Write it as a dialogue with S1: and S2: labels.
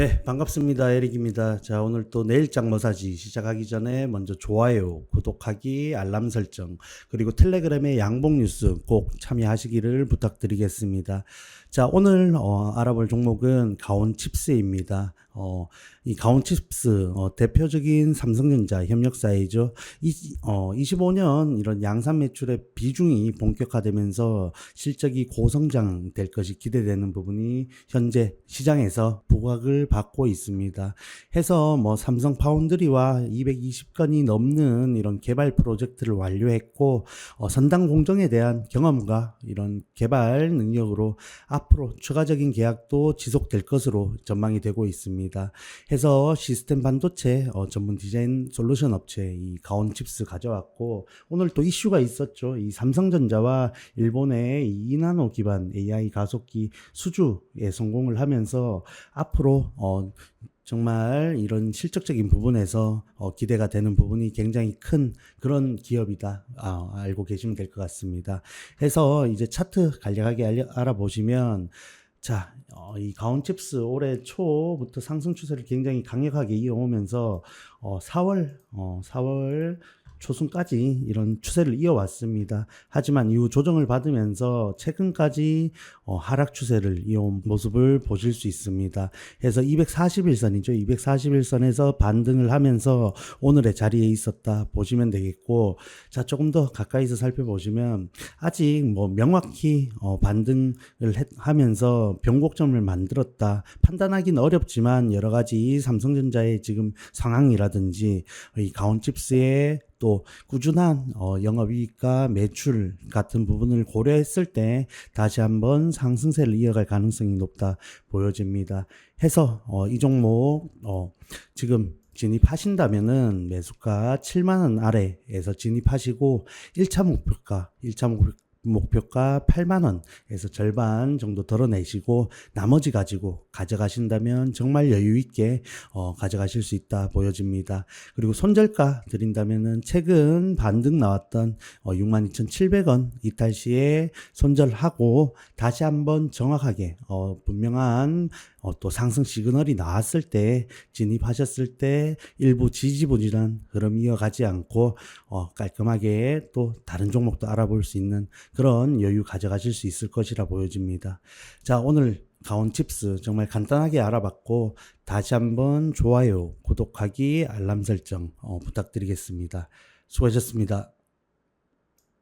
S1: 네, 반갑습니다. 에릭입니다. 자, 오늘 또 내일장 머사지 시작하기 전에 먼저 좋아요, 구독하기, 알람 설정, 그리고 텔레그램의 양봉 뉴스 꼭 참여하시기를 부탁드리겠습니다. 자, 오늘 어, 알아볼 종목은 가온 칩스입니다. 어, 이 가온 칩스 어, 대표적인 삼성전자 협력사이죠. 이, 어, 25년 이런 양산 매출의 비중이 본격화되면서 실적이 고성장 될 것이 기대되는 부분이 현재 시장에서 부각을 받고 있습니다. 해서 뭐 삼성 파운드리와 220건이 넘는 이런 개발 프로젝트를 완료했고 어, 선당 공정에 대한 경험과 이런 개발 능력으로 앞으로 추가적인 계약도 지속될 것으로 전망이 되고 있습니다. 해서 시스템 반도체 어, 전문 디자인 솔루션 업체 이 가온 칩스 가져왔고 오늘 또 이슈가 있었죠. 이 삼성전자와 일본의 이 이나노 기반 AI 가속기 수주에 성공을 하면서 앞으로 어, 정말 이런 실적적인 부분에서 어, 기대가 되는 부분이 굉장히 큰 그런 기업이다 아, 알고 계시면 될 것 같습니다. 해서 이제 차트 간략하게 알려- 알아보시면 자, 어, 이 가온칩스 올해 초부터 상승 추세를 굉장히 강력하게 이어오면서 어, 4월 어, 4월 초순까지 이런 추세를 이어왔습니다. 하지만 이후 조정을 받으면서 최근까지 어, 하락 추세를 이어온 모습을 보실 수 있습니다. 그래서 241선이죠. 241선에서 반등을 하면서 오늘의 자리에 있었다 보시면 되겠고, 자 조금 더 가까이서 살펴보시면 아직 뭐 명확히 어, 반등을 했- 하면서 변곡점을 만들었다 판단하기는 어렵지만 여러 가지 삼성전자의 지금 상황이라든지 이 가온칩스의 또 꾸준한 어, 영업이익과 매출 같은 부분을 고려했을 때 다시 한번 상승세를 이어갈 가능성이 높다 보여집니다. 해서 어, 이 종목 어, 지금 진입하신다면은 매수가 7만 원 아래에서 진입하시고 1차 목표가 1차 목표 목표가 8만 원에서 절반 정도 덜어내시고 나머지 가지고 가져가신다면 정말 여유 있게 어, 가져가실 수 있다 보여집니다. 그리고 손절가 드린다면은 최근 반등 나왔던 어, 62,700원 이탈 시에 손절하고 다시 한번 정확하게 어, 분명한 어, 또 상승 시그널이 나왔을 때 진입하셨을 때 일부 지지부진한 흐름 이어가지 않고 어, 깔끔하게 또 다른 종목도 알아볼 수 있는 그런 여유 가져가실 수 있을 것이라 보여집니다. 자 오늘 가온 칩스 정말 간단하게 알아봤고 다시 한번 좋아요, 구독하기, 알람 설정 어, 부탁드리겠습니다. 수고하셨습니다.